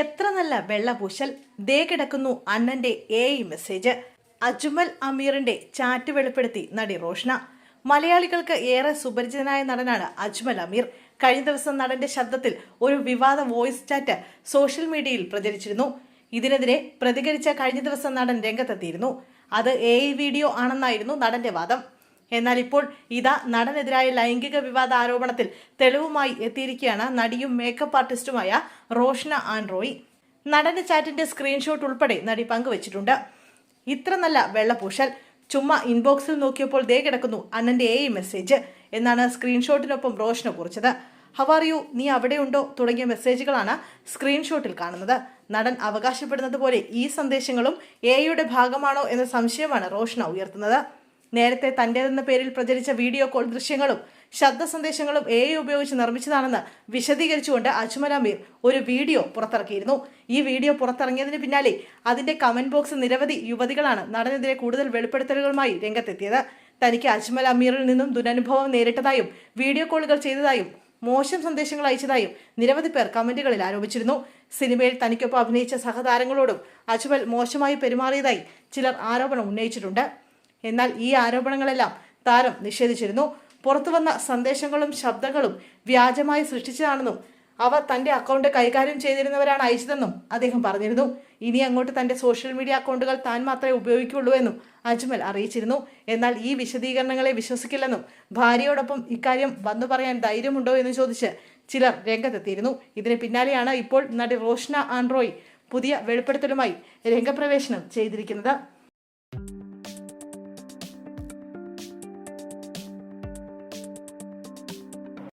എത്ര നല്ല വെള്ളപൂശൽ. ദേ കിടക്കുന്നു അണ്ണന്റെ എ മെസ്സേജ് അജ്മൽ അമീറിന്റെ ചാറ്റ് വെളിപ്പെടുത്തി നടി റോഷ്ന. മലയാളികൾക്ക് ഏറെ സുപരിചിതനായ നടനാണ് അജ്മൽ അമീർ. കഴിഞ്ഞ ദിവസം നടന്റെ ശബ്ദത്തിൽ ഒരു വിവാദ വോയിസ് ചാറ്റ് സോഷ്യൽ മീഡിയയിൽ പ്രചരിച്ചിരുന്നു. ഇതിനെതിരെ പ്രതികരിച്ച കഴിഞ്ഞ ദിവസം നടൻ രംഗത്തെത്തിയിരുന്നു. അത് എ വീഡിയോ ആണെന്നായിരുന്നു നടന്റെ വാദം. എന്നാൽ ഇപ്പോൾ ഇതാ നടനെതിരായ ലൈംഗിക വിവാദ ആരോപണത്തിൽ തെളിവുമായി എത്തിയിരിക്കുകയാണ് നടിയും മേക്കപ്പ് ആർട്ടിസ്റ്റുമായ റോഷ്ന ആൻഡ്രോയി നടന്റെ ചാറ്റിന്റെ സ്ക്രീൻഷോട്ട് ഉൾപ്പെടെ നടി പങ്കുവച്ചിട്ടുണ്ട്. ഇത്ര നല്ല വെള്ളപൂശൽ. ചുമ്മാ ഇൻബോക്സിൽ നോക്കിയപ്പോൾ ദേ കിടക്കുന്നു അണ്ണന്റെ എ മെസ്സേജ് എന്നാണ് സ്ക്രീൻഷോട്ടിനൊപ്പം റോഷ്ന കുറിച്ചത്. ഹവാർ യു നീ അവിടെയുണ്ടോ തുടങ്ങിയ മെസ്സേജുകളാണ് സ്ക്രീൻഷോട്ടിൽ കാണുന്നത്. നടൻ അവകാശപ്പെടുന്നത് പോലെ ഈ സന്ദേശങ്ങളും എയുടെ ഭാഗമാണോ എന്ന സംശയമാണ് റോഷ്ന ഉയർത്തുന്നത്. നേരത്തെ തന്റേതെന്ന പേരിൽ പ്രചരിച്ച വീഡിയോ കോൾ ദൃശ്യങ്ങളും ശബ്ദ സന്ദേശങ്ങളും എ ഉപയോഗിച്ച് നിർമ്മിച്ചതാണെന്ന് വിശദീകരിച്ചുകൊണ്ട് അജ്മൽ അമീർ ഒരു വീഡിയോ പുറത്തിറക്കിയിരുന്നു. ഈ വീഡിയോ പുറത്തിറങ്ങിയതിന് പിന്നാലെ അതിന്റെ കമന്റ് ബോക്സ് നിരവധി യുവതികളാണ് നടനെതിരെ കൂടുതൽ വെളിപ്പെടുത്തലുകളുമായി രംഗത്തെത്തിയത്. തനിക്ക് അജ്മൽ അമീറിൽ നിന്നും ദുരനുഭവം നേരിട്ടതായും വീഡിയോ കോളുകൾ ചെയ്തതായും മോശം സന്ദേശങ്ങൾ അയച്ചതായും നിരവധി പേർ കമന്റുകളിൽ ആരോപിച്ചിരുന്നു. സിനിമയിൽ തനിക്കൊപ്പം അഭിനയിച്ച സഹതാരങ്ങളോടും അജ്മൽ മോശമായി പെരുമാറിയതായി ചിലർ ആരോപണം ഉന്നയിച്ചിട്ടുണ്ട്. എന്നാൽ ഈ ആരോപണങ്ങളെല്ലാം താരം നിഷേധിച്ചിരുന്നു. പുറത്തുവന്ന സന്ദേശങ്ങളും ശബ്ദങ്ങളും വ്യാജമായി സൃഷ്ടിച്ചതാണെന്നും അവ തന്റെ അക്കൗണ്ട് കൈകാര്യം ചെയ്തിരുന്നവരാണ് അയച്ചതെന്നും അദ്ദേഹം പറഞ്ഞിരുന്നു. ഇനി അങ്ങോട്ട് തന്റെ സോഷ്യൽ മീഡിയ അക്കൗണ്ടുകൾ താൻ മാത്രമേ ഉപയോഗിക്കുള്ളൂ എന്നും അജ്മൽ അറിയിച്ചിരുന്നു. എന്നാൽ ഈ വിശദീകരണങ്ങളെ വിശ്വസിക്കില്ലെന്നും ഭാര്യയോടൊപ്പം ഇക്കാര്യം വന്നു പറയാൻ ധൈര്യമുണ്ടോ എന്ന് ചോദിച്ച് ചിലർ രംഗത്തെത്തിയിരുന്നു. ഇതിന് പിന്നാലെയാണ് ഇപ്പോൾ നടി റോഷ്ന ആൻഡ്രോയ് പുതിയ വെളിപ്പെടുത്തലുമായി രംഗപ്രവേശനം ചെയ്തിരിക്കുന്നത്.